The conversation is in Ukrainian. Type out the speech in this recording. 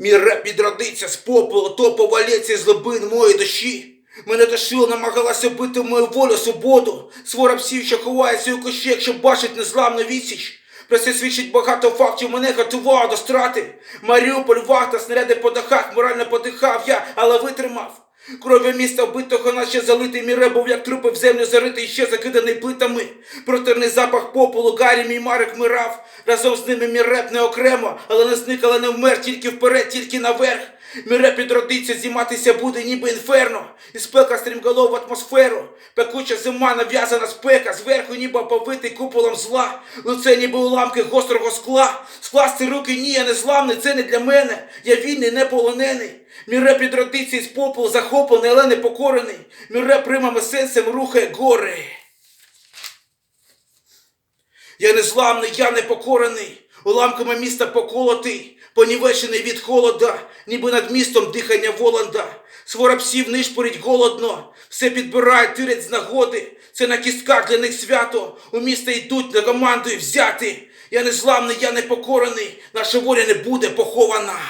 Мій реп відродиться з попелу, то повалється з глибин моєї душі. Мене душило намагалася бити мою волю, свободу. Свора псів, що ховається у кощі, якщо бачить незламну відсіч. Про це свідчить багато фактів, мене готувало до страти. Маріуполь, вахта, снаряди по дахах, морально подихав я, але витримав. Кров'ю міста вбитого, наче залитий міре був, як трупи в землю заритий, ще закиданий плитами. Протерний запах попелу, гарі мій Марик мирав. Разом з ними міреп не окремо, але не зникала не вмер, тільки вперед, тільки наверх. Мій реп підродиться, зіматися буде, ніби інферно. І спека стрімголов в атмосферу. Пекуча зима, нав'язана спека, зверху ніби повитий куполом зла. Лице ніби уламки гострого скла. Скласти руки, ні, я не зламний, це не для мене. Я вільний, не полонений. Мій реп підродиться із попелу, захоплений, але не покорений. Мій реп римами сенсом рухає гори. Я незламний, я непокорений, уламками міста поколотий, понівечений від холода, ніби над містом дихання Воланда. Свора псів нишпорить голодно, все підбирають, тирять з нагоди. Це на кістках для них свято. У місто йдуть на командою взяти. Я незламний, я непокорений, наша воля не буде похована.